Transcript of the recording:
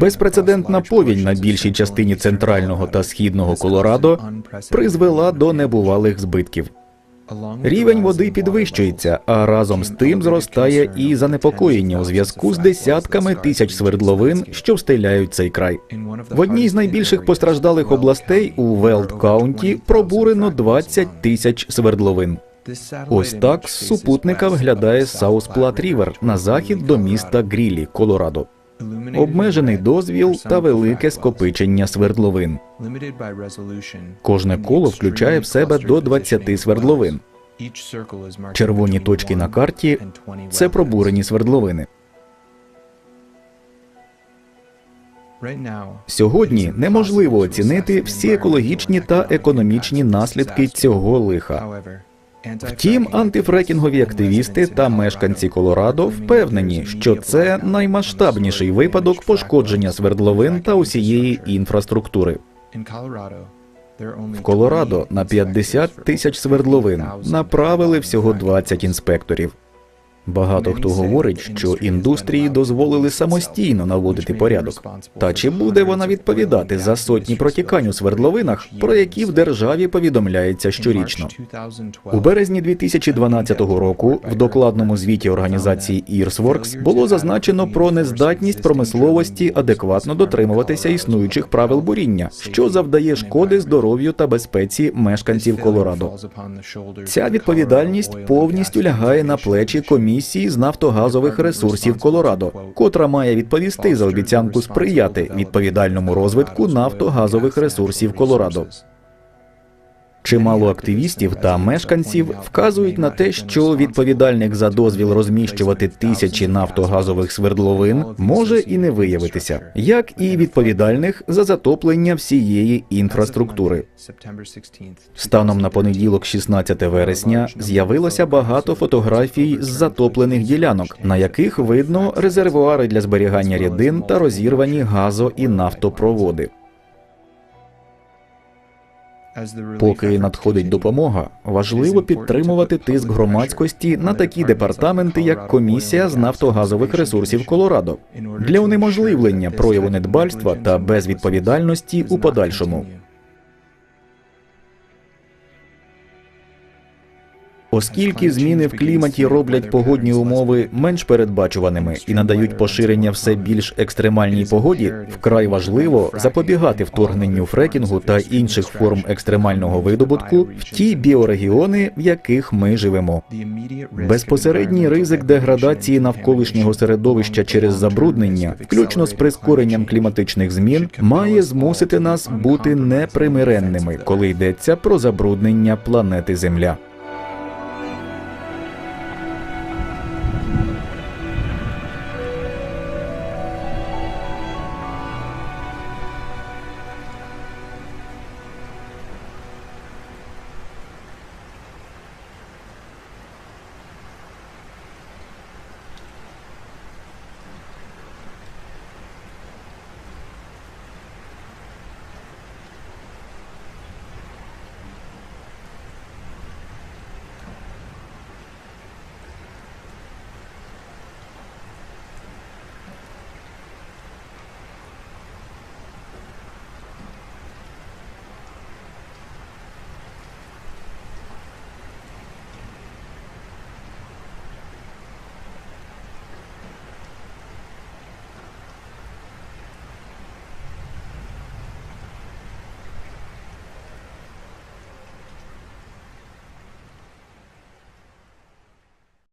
Безпрецедентна повінь на більшій частині центрального та східного Колорадо призвела до небувалих збитків. Рівень води підвищується, а разом з тим зростає і занепокоєння у зв'язку з десятками тисяч свердловин, що встеляють цей край. В одній з найбільших постраждалих областей у Велд Каунті пробурено 20 тисяч свердловин. Ось так з супутника виглядає Саус Плат Рівер на захід до міста Грілі, Колорадо. Обмежений дозвіл та велике скопичення свердловин. Кожне коло включає в себе до 20 свердловин. Червоні точки на карті це пробурені свердловини. Сьогодні неможливо оцінити всі екологічні та економічні наслідки цього лиха. Втім, антифрекінгові активісти та мешканці Колорадо впевнені, що це наймасштабніший випадок пошкодження свердловин та усієї інфраструктури. В Колорадо на 50 тисяч свердловин направили всього 20 інспекторів. Багато хто говорить, що індустрії дозволили самостійно наводити порядок. Та чи буде вона відповідати за сотні протікань у свердловинах, про які в державі повідомляється щорічно? У березні 2012 року в докладному звіті організації EarsWorks було зазначено про нездатність промисловості адекватно дотримуватися існуючих правил буріння, що завдає шкоди здоров'ю та безпеці мешканців Колорадо. Ця відповідальність повністю лягає на плечі комісії з нафтогазових ресурсів Колорадо, котра має відповісти за обіцянку сприяти відповідальному розвитку нафтогазових ресурсів Колорадо. Чимало активістів та мешканців вказують на те, що відповідальних за дозвіл розміщувати тисячі нафтогазових свердловин може і не виявитися, як і відповідальних за затоплення всієї інфраструктури. Станом на понеділок, 16 вересня, з'явилося багато фотографій з затоплених ділянок, на яких видно резервуари для зберігання рідин та розірвані газо і нафтопроводи. Поки надходить допомога, важливо підтримувати тиск громадськості на такі департаменти, як комісія з нафтогазових ресурсів Колорадо, для унеможливлення прояву недбальства та безвідповідальності у подальшому. Оскільки зміни в кліматі роблять погодні умови менш передбачуваними і надають поширення все більш екстремальній погоді, вкрай важливо запобігати вторгненню фрекінгу та інших форм екстремального видобутку в ті біорегіони, в яких ми живемо. Безпосередній ризик деградації навколишнього середовища через забруднення, включно з прискоренням кліматичних змін, має змусити нас бути непримиренними, коли йдеться про забруднення планети Земля.